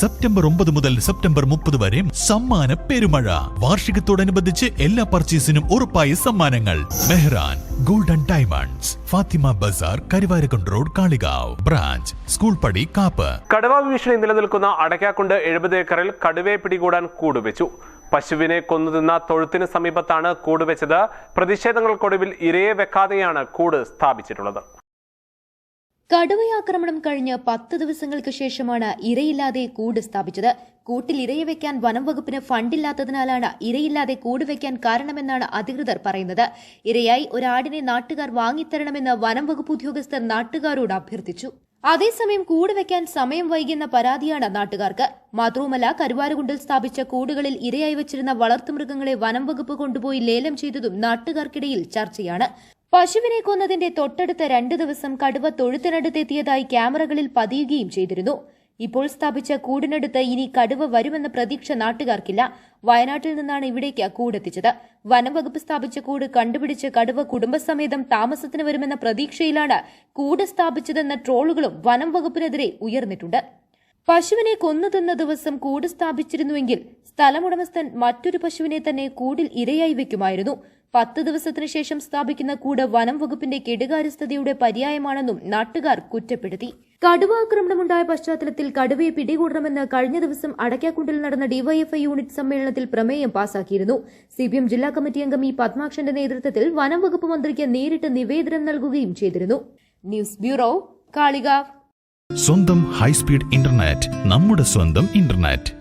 September ഒമ്പത് മുതൽ September മുപ്പത് വരെ സമ്മാന പെരുമഴ. വാർഷികത്തോടനുബന്ധിച്ച് എല്ലാ പർച്ചേസിനും ഉറപ്പായ സമ്മാനങ്ങൾ. Mehran golden diamonds Fathima Bazar Karuvarakundu road Kalikavu. Branch school Padi Kappu. കടുവ ഭീഷണി നിലനിൽക്കുന്ന അടയ്ക്കാക്കുണ്ട് എഴുപത് ഏക്കറിൽ കടുവയെ പിടികൂടാൻ കൂടുവെച്ചു. പശുവിനെ കൊന്നുതിന്ന തൊഴുത്തിന് സമീപത്താണ് കൂടുവെച്ചത്. പ്രതിഷേധങ്ങൾക്കൊടുവിൽ ഇരയെ വെക്കാതെയാണ് കൂട് സ്ഥാപിച്ചിട്ടുള്ളത്. കടുവയാക്രമണം കഴിഞ്ഞ് പത്ത് ദിവസങ്ങൾക്ക് ശേഷമാണ് ഇരയില്ലാതെ കൂട് സ്ഥാപിച്ചത്. കൂട്ടിൽ ഇരയെ വെക്കാൻ വനം വകുപ്പിന് ഫണ്ടില്ലാത്തതിനാലാണ് ഇരയില്ലാതെ കൂട് വെക്കാൻ കാരണമെന്നാണ് അധികൃതർ പറയുന്നത്. ഇരയായി ഒരാടിനെ നാട്ടുകാർ വാങ്ങിത്തരണമെന്ന് വനം വകുപ്പ് ഉദ്യോഗസ്ഥർ നാട്ടുകാരോട് അഭ്യർത്ഥിച്ചു. അതേസമയം കൂട് വെക്കാൻ സമയം വൈകിയെന്ന പരാതിയാണ് നാട്ടുകാർക്ക്. മാത്രവുമല്ല കരുവാരകുണ്ടിൽ സ്ഥാപിച്ച കൂടുകളിൽ ഇരയായി വച്ചിരുന്ന വളർത്തുമൃഗങ്ങളെ വനം വകുപ്പ് കൊണ്ടുപോയി ലേലം ചെയ്തതും നാട്ടുകാർക്കിടയിൽ ചർച്ചയാണ്. പശുവിനെ കൊന്നതിന്റെ തൊട്ടടുത്ത രണ്ടു ദിവസം കടുവ തൊഴുത്തിനടുത്തെത്തിയതായി ക്യാമറകളിൽ പതിയുകയും ചെയ്തിരുന്നു. ഇപ്പോൾ സ്ഥാപിച്ച കൂടിനടുത്ത് ഇനി കടുവ വരുമെന്ന പ്രതീക്ഷ നാട്ടുകാർക്കില്ല. വയനാട്ടിൽ നിന്നാണ് ഇവിടേക്ക് കൂടെത്തിച്ചത്. വനംവകുപ്പ് സ്ഥാപിച്ച കൂട് കണ്ടുപിടിച്ച് കടുവ കുടുംബസമേതം താമസത്തിന് വരുമെന്ന പ്രതീക്ഷയിലാണ് കൂട് സ്ഥാപിച്ചതെന്ന ട്രോളുകളും വനംവകുപ്പിനെതിരെ ഉയർന്നിട്ടുണ്ട്. പശുവിനെ കൊന്നു തിന്ന ദിവസം കൂട് സ്ഥാപിച്ചിരുന്നുവെങ്കിൽ സ്ഥലമുടമസ്ഥൻ മറ്റൊരു പശുവിനെ തന്നെ കൂടിൽ ഇരയായി വെക്കുമായിരുന്നു. പത്ത് ദിവസത്തിനു ശേഷം സ്ഥാപിക്കുന്ന കൂട് വനം വകുപ്പിന്റെ കെടുകാര്യസ്ഥതയുടെ പര്യായമാണെന്നും നാട്ടുകാർ കുറ്റപ്പെടുത്തി. കടുവ ആക്രമണമുണ്ടായ പശ്ചാത്തലത്തിൽ കടുവയെ പിടികൂടണമെന്ന് കഴിഞ്ഞ ദിവസം അടയ്ക്കാക്കുണ്ടിൽ നടന്ന ഡിവൈഎഫ്ഐ യൂണിറ്റ് സമ്മേളനത്തിൽ പ്രമേയം പാസാക്കിയിരുന്നു. സിപിഎം ജില്ലാ കമ്മിറ്റി അംഗം ഇ പത്മാക്ഷന്റെ നേതൃത്വത്തിൽ വനം വകുപ്പ് മന്ത്രിക്ക് നേരിട്ട് നിവേദനം നൽകുകയും ചെയ്തിരുന്നു. News bureau Kalikavu. സ്വന്തം ഹൈസ്പീഡ് ഇന്റർനെറ്റ് നമ്മുടെ സ്വന്തം ഇന്റർനെറ്റ്.